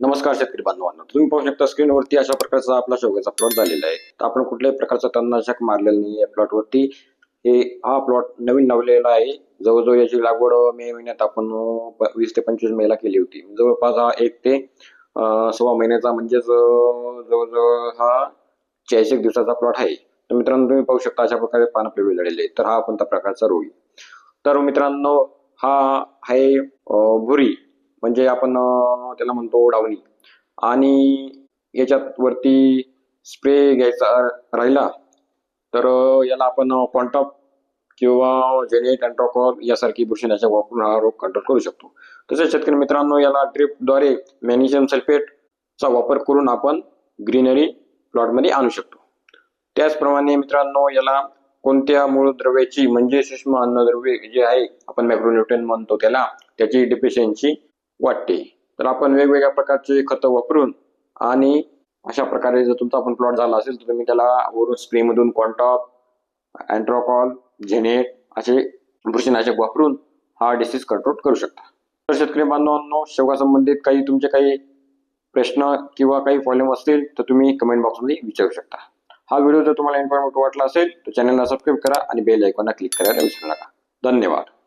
नमस्कार शेतकरी बांधवांना तुम्ही पाहू शकता स्क्रीनवरती अशा प्रकारचा आपला शेवग्याचा प्लॉट झालेला आहे. तर आपण कुठल्याही प्रकारचा तणनाशक मारलेलं नाही या प्लॉटवरती हे हा प्लॉट नवीन लावलेला आहे. जवळजवळ याची लागवड मे महिन्यात आपण वीस ते पंचवीस मेला केली होती. जवळपास हा एक ते सव्वा महिन्याचा म्हणजेच जवळजवळ हा चाळीस एक दिवसाचा प्लॉट आहे. तर मित्रांनो तुम्ही पाहू शकता अशा प्रकारे पानं पिवळी झालेले तर हा कोणत्या प्रकारचा रोग तर मित्रांनो हा आहे भुरी. म्हणजे आपण त्याला म्हणतो डावणी आणि याच्यात वरती स्प्रे घ्यायचा राहिला तर याला आपण कॉन्टॉप किंवा जेनेट अँट्रोकॉल यासारखी बुरशीनाशक वापरून हा रोग कंट्रोल करू शकतो. तसेच शेतकरी मित्रांनो याला ड्रिपद्वारे मॅग्नेशियम सल्फेटचा वापर करून आपण ग्रीनरी प्लॉटमध्ये आणू शकतो. त्याचप्रमाणे मित्रांनो याला कोणत्या मूळद्रव्याची म्हणजे सूक्ष्म अन्नद्रव्ये जे आहे आपण मॅक्रोन्युट्रन म्हणतो त्याला त्याची डिफिशियन्सी वाटते. तर आपण वेगवेगळ्या प्रकारचे खतं वापरून आणि अशा प्रकारे जर तुमचा आपण प्लॉट झाला असेल तर तुम्ही त्याला वरून स्प्रेमधून कॉन्टॉप अँट्रोकॉल झेनेट असे बुरशीनाशक वापरून हा डिसीज कंट्रोल करू शकता. तर शेतकरी बांधवांनो शेवगा संबंधित काही तुमचे काही प्रश्न किंवा काही प्रॉब्लेम असतील तर तुम्ही कमेंट बॉक्समध्ये विचारू शकता. हा व्हिडिओ जर तुम्हाला इन्फॉर्मेटिव्ह वाटला असेल तर चॅनलला सबस्क्राईब करा आणि बेल आयकॉनला क्लिक करायला विसरू नका. धन्यवाद.